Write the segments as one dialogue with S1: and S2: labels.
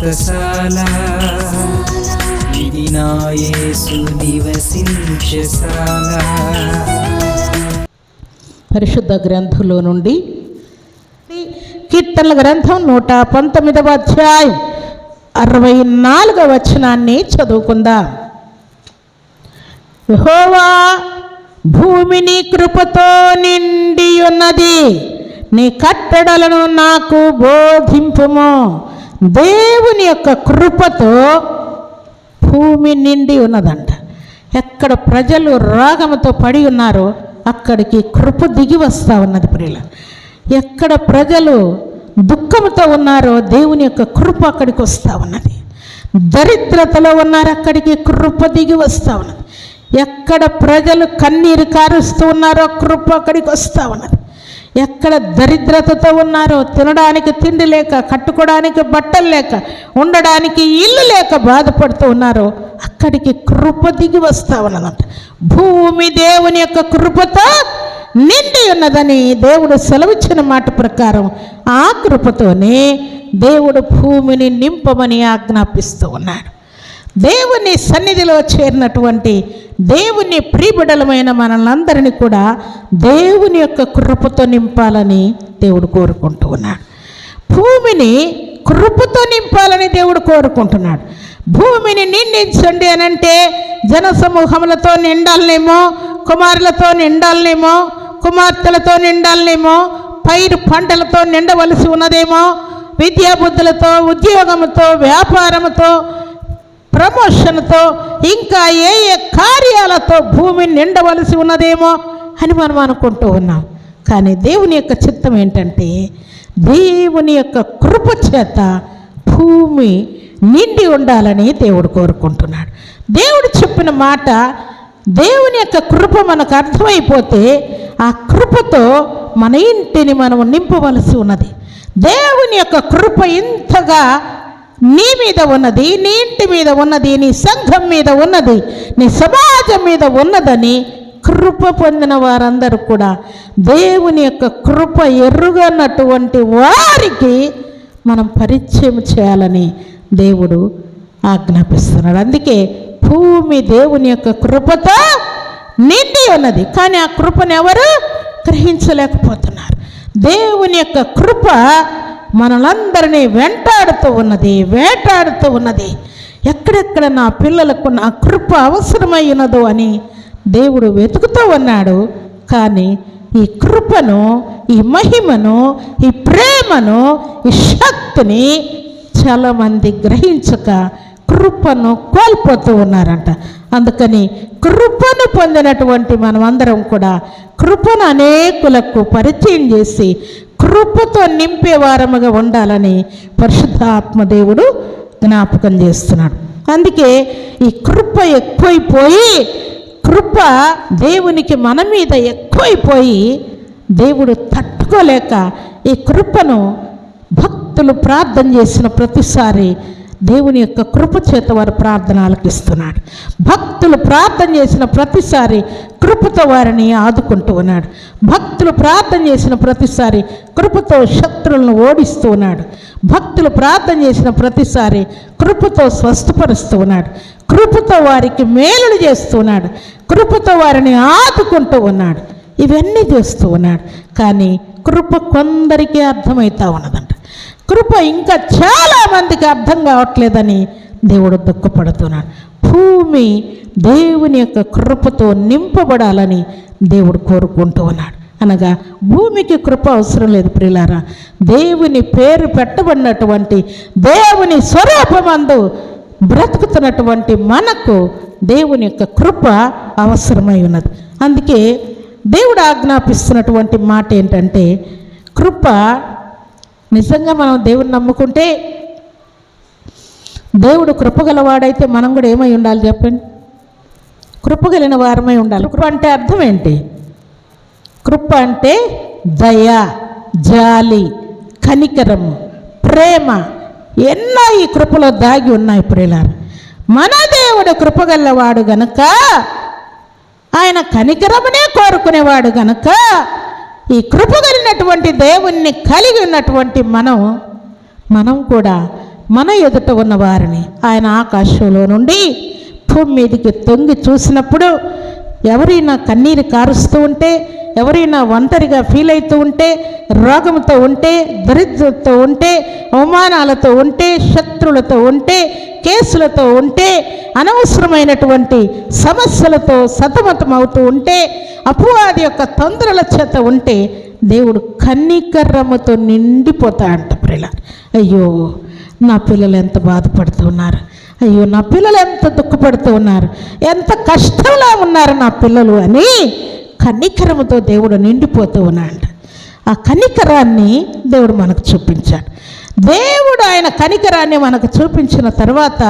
S1: వ్రతశాల ఇది నా యేసు నివసించశాల
S2: పరిశుద్ధ గ్రంథంలో నుండి కీర్తనల గ్రంథం నూట పంతొమ్మిదవ అధ్యాయం అరవై నాలుగవ వచనాన్ని చదువుకుందాం. యెహోవా భూమిని కృపతో నిండి ఉన్నది నీ కట్టడలను నాకు బోధింపుము. దేవుని యొక్క కృపతో భూమి నిండి ఉన్నదంట. ఎక్కడ ప్రజలు రోగముతో పడి ఉన్నారో అక్కడికి కృప దిగి వస్తూ ఉన్నది ప్రియుల ఎక్కడ ప్రజలు దుఃఖంతో ఉన్నారో దేవుని యొక్క కృప అక్కడికి వస్తూ ఉన్నది. దరిద్రతలో ఉన్నారు అక్కడికి కృప దిగి వస్తూ ఉన్నది. ఎక్కడ ప్రజలు కన్నీరు కారుస్తూ ఉన్నారో కృప అక్కడికి వస్తూ ఉన్నది. ఎక్కడ దరిద్రతతో ఉన్నారో తినడానికి తిండి లేక కట్టుకోవడానికి బట్టలు లేక ఉండడానికి ఇల్లు లేక బాధపడుతూ ఉన్నారో అక్కడికి కృప దిగి వస్తా ఉన్నదంట భూమి దేవుని యొక్క కృపతో నిండి ఉన్నదని దేవుడు సెలవిచ్చిన మాట ప్రకారం ఆ కృపతోనే దేవుడు భూమిని నింపమని ఆజ్ఞాపిస్తూ ఉన్నాడు. దేవుని సన్నిధిలో చేరినటువంటి దేవుని ప్రీబిడలమైన మనల్ని కూడా దేవుని యొక్క కృపతో నింపాలని దేవుడు కోరుకుంటూ ఉన్నాడు. భూమిని కృపతో నింపాలని దేవుడు కోరుకుంటున్నాడు. భూమిని నిండించండి అని అంటే జనసమూహములతో నిండాలనేమో కుమారులతో నిండాలనేమో కుమార్తెలతో నిండాలనేమో పైరు పంటలతో నిండవలసి ఉన్నదేమో విద్యాబుద్ధులతో ఉద్యోగముతో వ్యాపారముతో ప్రమోషన్తో ఇంకా ఏ ఏ కార్యాలతో భూమిని నిండవలసి ఉన్నదేమో అని మనం అనుకుంటూ ఉన్నాం. కానీ దేవుని యొక్క చిత్తం ఏంటంటే దేవుని యొక్క కృప చేత భూమి నిండి ఉండాలని దేవుడు కోరుకుంటున్నాడు. దేవుడు చెప్పిన మాట దేవుని యొక్క కృప మనకు అర్థమైపోతే ఆ కృపతో మన ఇంటిని మనం నింపవలసి ఉన్నది. దేవుని యొక్క కృప ఇంతగా నీ మీద ఉన్నది నీ ఇంటి మీద ఉన్నది నీ సంఘం మీద ఉన్నది నీ సమాజం మీద ఉన్నదని కృప పొందిన వారందరూ కూడా దేవుని యొక్క కృప ఎరుగనటువంటి వారికి మనం పరిచయం చేయాలని దేవుడు ఆజ్ఞాపిస్తున్నాడు. అందుకే భూమి దేవుని యొక్క కృపతో నిండి ఉన్నది. కానీ ఆ కృపను ఎవరు గ్రహించలేకపోతున్నారు. దేవుని యొక్క కృప మనలందరినీ వెంటాడుతూ ఉన్నది వేటాడుతూ ఉన్నది. ఎక్కడెక్కడ నా పిల్లలకు నా కృప అవసరమైనదో అని దేవుడు వెతుకుతూ ఉన్నాడు. కానీ ఈ కృపను ఈ మహిమను ఈ ప్రేమను ఈ శక్తిని చాలామంది గ్రహించక కృపను కోల్పోతూ ఉన్నారంట. అందుకని కృపను పొందినటువంటి మనమందరం కూడా కృపను అనేకులకు పరిచయం చేసి కృపతో నింపేవారముగా ఉండాలని ఉండాలని పరిశుద్ధాత్మదేవుడు జ్ఞాపకం చేస్తున్నాడు. అందుకే ఈ కృప ఎక్కువైపోయి కృప దేవునికి మన మీద ఎక్కువైపోయి దేవుడు తట్టుకోలేక ఈ కృపను భక్తులు ప్రార్థన చేసిన ప్రతిసారి దేవుని యొక్క కృప చేత వారు ప్రార్థన ఆలకిస్తున్నాడు భక్తులు ప్రార్థన చేసిన ప్రతిసారి కృపతో వారిని ఆదుకుంటూ ఉన్నాడు. భక్తులు ప్రార్థన చేసిన ప్రతిసారి కృపతో శత్రువులను ఓడిస్తూ ఉన్నాడు. భక్తులు ప్రార్థన చేసిన ప్రతిసారి కృపతో స్వస్థపరుస్తూ ఉన్నాడు. కృపతో వారికి మేలులు చేస్తూ ఉన్నాడు. కృపతో వారిని ఆదుకుంటూ ఉన్నాడు. ఇవన్నీ చేస్తూ ఉన్నాడు. కానీ కృప కొందరికీ అర్థమవుతా ఉన్నదంట. కృప ఇంకా చాలా మందికి అర్థం కావట్లేదని దేవుడు దుఃఖపడుతున్నాడు. భూమి దేవుని యొక్క కృపతో నింపబడాలని దేవుడు కోరుకుంటూ ఉన్నాడు. అనగా భూమికి కృప అవసరం లేదు ప్రిలారా దేవుని పేరు పెట్టబడినటువంటి దేవుని స్వరూపమందు బ్రతుకుతున్నటువంటి మనకు దేవుని యొక్క కృప అవసరమై ఉన్నది. అందుకే దేవుడు ఆజ్ఞాపిస్తున్నటువంటి మాట ఏంటంటే కృప నిజంగా మనం దేవుని నమ్ముకుంటే దేవుడు కృపగలవాడైతే మనం కూడా ఏమై ఉండాలి చెప్పండి? కృపగలిగిన వారమై ఉండాలి. కృప అంటే అర్థం ఏంటి? కృప అంటే దయ జాలి కనికరము ప్రేమ. ఎన్నో ఈ కృపలో దాగి ఉన్నాయి ప్రియులారు. మన దేవుడు కృపగలవాడు గనుక ఆయన కనికరమునే కోరుకునేవాడు గనుక ఈ కృపగలిగినటువంటి దేవుణ్ణి కలిగి ఉన్నటువంటి మనం మనం కూడా మన ఎదుట ఉన్న వారిని ఆయన ఆకాశంలో నుండి భూమి మీదకి తొంగి చూసినప్పుడు ఎవరైనా కన్నీరు కారుస్తూ ఉంటే ఎవరైనా ఒంటరిగా ఫీల్ అవుతూ ఉంటే రోగంతో ఉంటే దరిద్రతో ఉంటే అవమానాలతో ఉంటే శత్రులతో ఉంటే కేసులతో ఉంటే అనవసరమైనటువంటి సమస్యలతో సతమతం అవుతూ ఉంటే అపవాది యొక్క తొందరల చేత ఉంటే దేవుడు కన్నికర్రమ్మతో నిండిపోతాడంట ప్రిల అయ్యో నా పిల్లలు ఎంత బాధపడుతున్నారు అయ్యో నా పిల్లలు ఎంత దుఃఖపడుతూ ఉన్నారు. ఎంత కష్టంలో ఉన్నారు నా పిల్లలు అని కన్నికరముతో దేవుడు నిండిపోతూ ఉన్నాడు ఆ కనికరాన్ని దేవుడు మనకు చూపించాడు. దేవుడు ఆయన కనికరాన్ని మనకు చూపించిన తర్వాత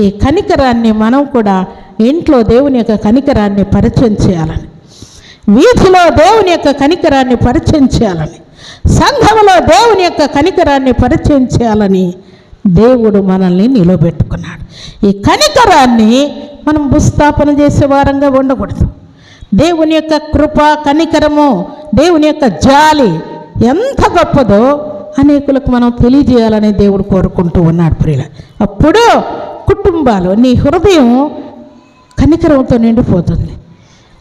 S2: ఈ కనికరాన్ని మనం కూడా ఇంట్లో దేవుని యొక్క కనికరాన్ని పరిచయం చేయాలని వీధిలో దేవుని యొక్క కనికరాన్ని పరిచయం చేయాలని సంఘంలో దేవుని యొక్క కనికరాన్ని పరిచయం చేయాలని దేవుడు మనల్ని నిలబెట్టుకున్నాడు. ఈ కనికరాన్ని మనం భూస్థాపన చేసే వారంగా ఉండకూడదు. దేవుని యొక్క కృప కనికరము దేవుని యొక్క జాలి ఎంత గొప్పదో అనేకులకు మనం తెలియజేయాలని దేవుడు కోరుకుంటూ ఉన్నాడు ప్రియుల. అప్పుడు కుటుంబాలు నీ హృదయం కనికరంతో నిండిపోతుంది.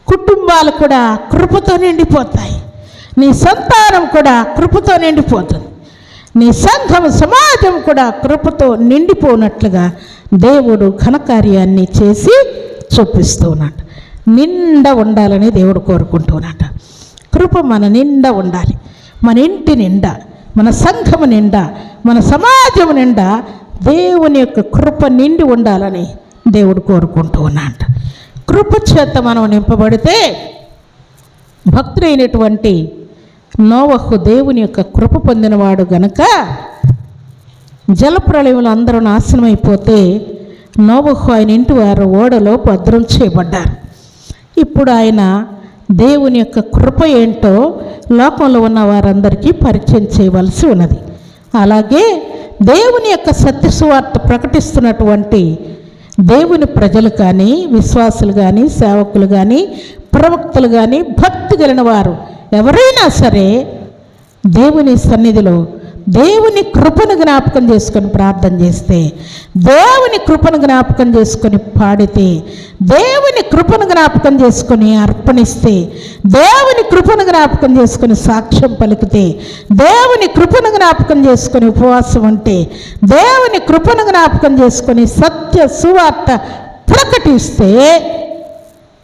S2: కుటుంబాలు కూడా కృపతో నిండిపోతాయి. నీ సంతానం కూడా కృపతో నిండిపోతుంది. నీ సంఘం సమాజం కూడా కృపతో నిండిపోనట్లుగా దేవుడు ఘనకార్యాన్ని చేసి చూపిస్తూ ఉన్నాడు నిండా ఉండాలని దేవుడు కోరుకుంటూ కృప మన నిండా ఉండాలి. మన ఇంటి నిండా మన సంఘం నిండా మన సమాజం నిండా దేవుని యొక్క కృప నిండి ఉండాలని దేవుడు కోరుకుంటూ ఉన్నాడు కృప చేత మనం నింపబడితే భక్తులైనటువంటి నోవహు దేవుని యొక్క కృప పొందినవాడు గనక జలప్రళయంలో అందరూ నాశనమైపోతే నోవహు ఆయన ఇంటి వారు ఓడలో భద్రం చేయబడ్డారు. ఇప్పుడు ఆయన దేవుని యొక్క కృప ఏంటో లోకంలో ఉన్న వారందరికీ పరిచయం చేయవలసి ఉన్నది. అలాగే దేవుని యొక్క సత్యసువార్త ప్రకటిస్తున్నటువంటి దేవుని ప్రజలు కానీ విశ్వాసులు కానీ సేవకులు కానీ ప్రవక్తలు కానీ భక్తి కలిగిన వారు ఎవరైనా సరే దేవుని సన్నిధిలో దేవుని కృపను జ్ఞాపకం చేసుకొని ప్రార్థన చేస్తే దేవుని కృపను జ్ఞాపకం చేసుకొని పాడితే దేవుని కృపను జ్ఞాపకం చేసుకొని అర్పణిస్తే దేవుని కృపను జ్ఞాపకం చేసుకొని సాక్ష్యం పలికితే దేవుని కృపను జ్ఞాపకం చేసుకొని ఉపవాసం ఉంటే దేవుని కృపను జ్ఞాపకం చేసుకొని సత్య సువార్త ప్రకటిస్తే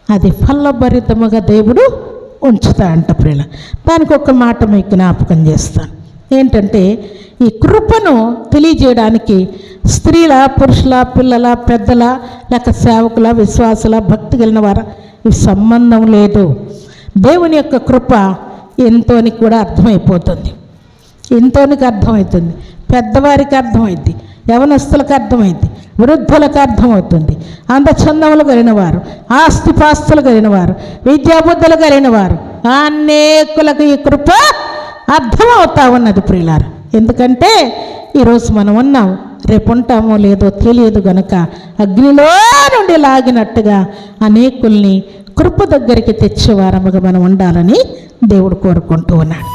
S2: అది ఫలభరితముగా దేవుడు ఉంచుతా అంట ప్రియుల దానికి ఒక మాట మీకు జ్ఞాపకం చేస్తాను. ఏంటంటే ఈ కృపను తెలియజేయడానికి స్త్రీల పురుషుల పిల్లల పెద్దల లేక సేవకుల విశ్వాసుల భక్తి కలిగిన వారు ఈ సంబంధం లేదు. దేవుని యొక్క కృప ఎంతోని కూడా అర్థమైపోతుంది. ఎంతోనికి అర్థమవుతుంది పెద్దవారికి అర్థమైంది యవనస్తులకు అర్థమైంది వృద్ధులకు అర్థమవుతుంది. అందచందములు కలిగిన వారు ఆస్తిపాస్తులు కలిగిన వారు విద్యాబుద్ధులు కలిగిన వారు అనేకులకు ఈ కృప అర్థమవుతా ఉన్నది ప్రియులారు. ఎందుకంటే ఈరోజు మనం ఉన్నాం రేపు ఉంటామో లేదో తెలియదు గనుక అగ్నిలో నుండి లాగినట్టుగా అనేకుల్ని కృప దగ్గరికి తెచ్చేవారముగా మనం ఉండాలని దేవుడు కోరుకుంటూ ఉన్నాడు.